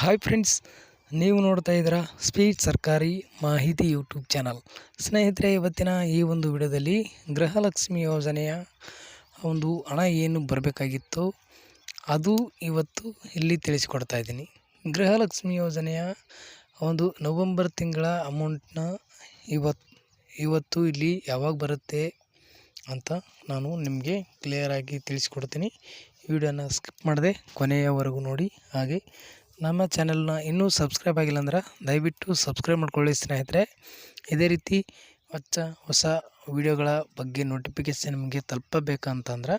Hi friends ನೀವು ನೋಡ್ತಾ ಇದ್ದೀರಾ ಸ್ಪೀಡ್ ಸರ್ಕಾರಿ ಮಾಹಿತಿ ಯೂಟ್ಯೂಬ್ ಚಾನಲ್ ಸ್ನೇಹಿತರೆ, ಇವತ್ತಿನ ಈ ಒಂದು ವಿಡಿಯೋದಲ್ಲಿ ಗೃಹಲಕ್ಷ್ಮಿ ಯೋಜನೆಯ ಒಂದು ಹಣ ಏನು ಬರಬೇಕಾಗಿತ್ತು, ಅದು ಇವತ್ತು ಇಲ್ಲಿ ತಿಳಿಸಿಕೊಡ್ತಾ ಇದ್ದೀನಿ. ಗೃಹಲಕ್ಷ್ಮಿ ಯೋಜನೆಯ ಒಂದು ನವಂಬರ್ ತಿಂಗಳ ಅಮೌಂಟ್ನ ಇವತ್ತು ಇವತ್ತು ಇಲ್ಲಿ ಯಾವಾಗ ಬರುತ್ತೆ ಅಂತ ನಾನು ನಿಮಗೆ ಕ್ಲಿಯರಾಗಿ ತಿಳಿಸ್ಕೊಡ್ತೀನಿ. ವಿಡಿಯೋನ ಸ್ಕಿಪ್ ಮಾಡದೆ ಕೊನೆಯವರೆಗೂ ನೋಡಿ, ಹಾಗೆ ನಮ್ಮ ಚಾನೆಲ್ನ ಇನ್ನೂ ಸಬ್ಸ್ಕ್ರೈಬ್ ಆಗಿಲ್ಲ ಅಂದ್ರೆ ದಯವಿಟ್ಟು ಸಬ್ಸ್ಕ್ರೈಬ್ ಮಾಡ್ಕೊಳ್ಳಿ ಸ್ನೇಹಿತರೆ. ಇದೇ ರೀತಿ ಹೊಚ್ಚ ಹೊಸ ವಿಡಿಯೋಗಳ ಬಗ್ಗೆ ನೋಟಿಫಿಕೇಷನ್ ನಿಮಗೆ ತಲುಪಬೇಕಂತಂದ್ರೆ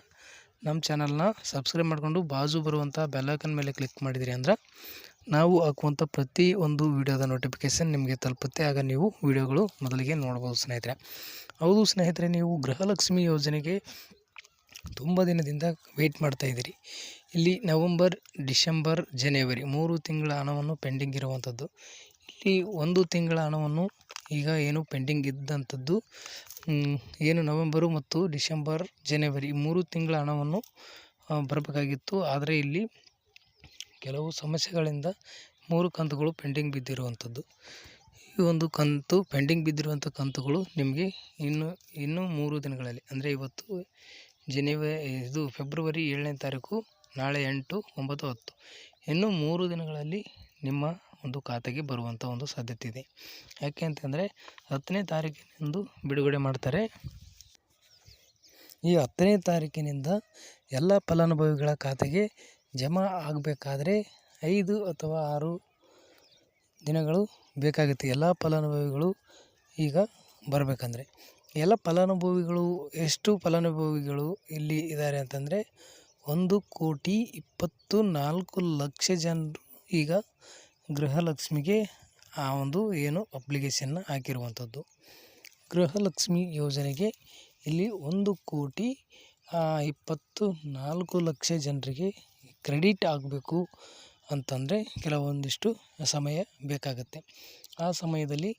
ನಮ್ಮ ಚಾನಲ್ನ ಸಬ್ಸ್ಕ್ರೈಬ್ ಮಾಡಿಕೊಂಡು ಬಾಜು ಬರುವಂಥ ಬೆಲ್ಲೈಕನ್ ಮೇಲೆ ಕ್ಲಿಕ್ ಮಾಡಿದಿರಿ ಅಂದ್ರೆ ನಾವು ಹಾಕುವಂಥ ಪ್ರತಿ ಒಂದು ವಿಡಿಯೋದ ನೋಟಿಫಿಕೇಷನ್ ನಿಮಗೆ ತಲುಪುತ್ತೆ. ಆಗ ನೀವು ವಿಡಿಯೋಗಳು ಮೊದಲಿಗೆ ನೋಡ್ಬೋದು ಸ್ನೇಹಿತರೆ. ಹೌದು ಸ್ನೇಹಿತರೆ, ನೀವು ಗೃಹಲಕ್ಷ್ಮಿ ಯೋಜನೆಗೆ ತುಂಬ ದಿನದಿಂದ ವೆಯ್ಟ್ ಮಾಡ್ತಾ ಇದ್ದೀರಿ. ಇಲ್ಲಿ ನವಂಬರ್, ಡಿಸೆಂಬರ್, ಜನವರಿ ಮೂರು ತಿಂಗಳ ಹಣವನ್ನು ಪೆಂಡಿಂಗ್ ಇರುವಂಥದ್ದು ಇಲ್ಲಿ ಒಂದು ತಿಂಗಳ ಹಣವನ್ನು ಈಗ ಏನು ಪೆಂಡಿಂಗ್ ಇದ್ದಂಥದ್ದು ಏನು ನವೆಂಬರು ಮತ್ತು ಡಿಸೆಂಬರ್, ಜನವರಿ ಮೂರು ತಿಂಗಳ ಹಣವನ್ನು ಬರಬೇಕಾಗಿತ್ತು. ಆದರೆ ಇಲ್ಲಿ ಕೆಲವು ಸಮಸ್ಯೆಗಳಿಂದ ಮೂರು ಕಂತುಗಳು ಪೆಂಡಿಂಗ್ ಬಿದ್ದಿರುವಂಥದ್ದು ಈ ಒಂದು ಕಂತು ಪೆಂಡಿಂಗ್ ಬಿದ್ದಿರುವಂಥ ಕಂತುಗಳು ನಿಮಗೆ ಇನ್ನು, ಇನ್ನೂ ಮೂರು ದಿನಗಳಲ್ಲಿ, ಅಂದರೆ ಇವತ್ತು ಜನವರಿ ಇದು ಫೆಬ್ರವರಿ ಏಳನೇ ತಾರೀಕು, ನಾಳೆ ಎಂಟು, ಒಂಬತ್ತು, ಹತ್ತು. ಇನ್ನು ಮೂರು ದಿನಗಳಲ್ಲಿ ನಿಮ್ಮ ಒಂದು ಖಾತೆಗೆ ಬರುವಂಥ ಒಂದು ಸಾಧ್ಯತೆ ಇದೆ. ಯಾಕೆ ಅಂತಂದರೆ, ಹತ್ತನೇ ತಾರೀಕಿನಿಂದ ಬಿಡುಗಡೆ ಮಾಡ್ತಾರೆ. ಈ ಹತ್ತನೇ ತಾರೀಕಿನಿಂದ ಎಲ್ಲ ಫಲಾನುಭವಿಗಳ ಖಾತೆಗೆ ಜಮಾ ಆಗಬೇಕಾದ್ರೆ ಐದು ಅಥವಾ ಆರು ದಿನಗಳು ಬೇಕಾಗುತ್ತೆ. ಎಲ್ಲ ಫಲಾನುಭವಿಗಳು ಈಗ ಬರಬೇಕಂದ್ರೆ. ಎಲ್ಲ ಫಲಾನುಭವಿಗಳು, ಎಷ್ಟು ಫಲಾನುಭವಿಗಳು ಇಲ್ಲಿ ಇದ್ದಾರೆ ಅಂತಂದರೆ, ಒಂದು ಕೋಟಿ ಇಪ್ಪತ್ತು ನಾಲ್ಕು ಲಕ್ಷ ಜನರು ಈಗ ಗೃಹಲಕ್ಷ್ಮಿಗೆ ಆ ಒಂದು ಏನು ಅಪ್ಲಿಕೇಶನ್ನ ಹಾಕಿರುವಂಥದ್ದು. ಗೃಹಲಕ್ಷ್ಮಿ ಯೋಜನೆಗೆ ಇಲ್ಲಿ ಒಂದು ಕೋಟಿ ಇಪ್ಪತ್ತು ನಾಲ್ಕು ಲಕ್ಷ ಜನರಿಗೆ ಕ್ರೆಡಿಟ್ ಆಗಬೇಕು. ಅಂತಂದರೆ ಕೆಲವೊಂದಿಷ್ಟು ಸಮಯ ಬೇಕಾಗುತ್ತೆ. ಆ ಸಮಯದಲ್ಲಿ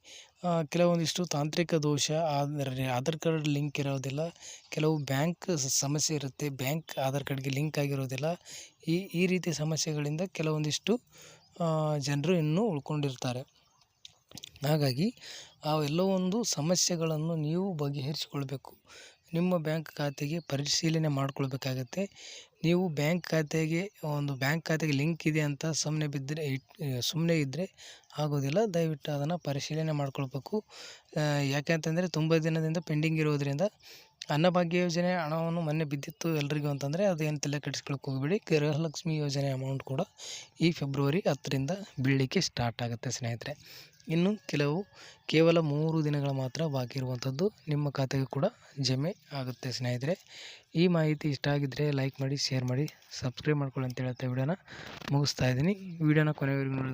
ಕೆಲವೊಂದಿಷ್ಟು ತಾಂತ್ರಿಕ ದೋಷ, ಆದರೆ ಆಧಾರ್ ಕಾರ್ಡ್ ಲಿಂಕ್ ಇರೋದಿಲ್ಲ, ಕೆಲವು ಬ್ಯಾಂಕ್ ಸಮಸ್ಯೆ ಇರುತ್ತೆ, ಬ್ಯಾಂಕ್ ಆಧಾರ್ ಕಾರ್ಡ್ಗೆ ಲಿಂಕ್ ಆಗಿರೋದಿಲ್ಲ, ಈ ಈ ರೀತಿ ಸಮಸ್ಯೆಗಳಿಂದ ಕೆಲವೊಂದಿಷ್ಟು ಜನರು ಇನ್ನೂ ಉಳ್ಕೊಂಡಿರ್ತಾರೆ. ಹಾಗಾಗಿ ಅವೆಲ್ಲವೊಂದು ಸಮಸ್ಯೆಗಳನ್ನು ನೀವು ಬಗೆಹರಿಸಿಕೊಳ್ಬೇಕು. ನಿಮ್ಮ ಬ್ಯಾಂಕ್ ಖಾತೆಗೆ ಪರಿಶೀಲನೆ ಮಾಡ್ಕೊಳ್ಬೇಕಾಗತ್ತೆ. ನೀವು ಬ್ಯಾಂಕ್ ಖಾತೆಗೆ, ಒಂದು ಬ್ಯಾಂಕ್ ಖಾತೆಗೆ ಲಿಂಕ್ ಇದೆ ಅಂತ ಸುಮ್ಮನೆ ಬಿದ್ದರೆ ಸುಮ್ಮನೆ ಇದ್ದರೆ ಆಗೋದಿಲ್ಲ. ದಯವಿಟ್ಟು ಅದನ್ನು ಪರಿಶೀಲನೆ ಮಾಡ್ಕೊಳ್ಬೇಕು. ಯಾಕೆ ಅಂತಂದರೆ ತುಂಬ ದಿನದಿಂದ ಪೆಂಡಿಂಗ್ ಇರೋದರಿಂದ ಅನ್ನಭಾಗ್ಯ ಯೋಜನೆ ಹಣವನ್ನು ಮೊನ್ನೆ ಬಿದ್ದಿತ್ತು ಎಲ್ರಿಗೂ ಅಂತಂದರೆ ಅದೇನು ತಲೆ ಕೆಡಿಸ್ಕೊಳಕ್ಕೆ ಹೋಗಬೇಡಿ. ಗೃಹಲಕ್ಷ್ಮಿ ಯೋಜನೆ ಅಮೌಂಟ್ ಕೂಡ ಈ ಫೆಬ್ರವರಿ ಹತ್ತರಿಂದ ಬೀಳಲಿಕ್ಕೆ ಸ್ಟಾರ್ಟ್ ಆಗುತ್ತೆ ಸ್ನೇಹಿತರೆ. ಇನ್ನು ಕೆಲವು ಕೇವಲ ಮೂರು ದಿನಗಳು ಮಾತ್ರ ಬಾಕಿ ಇರುವಂಥದ್ದು ನಿಮ್ಮ ಖಾತೆಗೆ ಕೂಡ ಜಮೆ ಆಗುತ್ತೆ ಸ್ನೇಹಿತರೆ. ಈ ಮಾಹಿತಿ ಇಷ್ಟ ಆಗಿದ್ದರೆ ಲೈಕ್ ಮಾಡಿ ಶೇರ್ ಮಾಡಿ ಸಬ್ಸ್ಕ್ರೈಬ್ ಮಾಡ್ಕೊಳ್ಳಿ ಅಂತ ಹೇಳ್ತಾ ವಿಡಿಯೋನ ಮುಗಿಸ್ತಾ ಇದ್ದೀನಿ. ವಿಡಿಯೋನ ಕೊನೆವರೆಗೂ ನೋಡಿ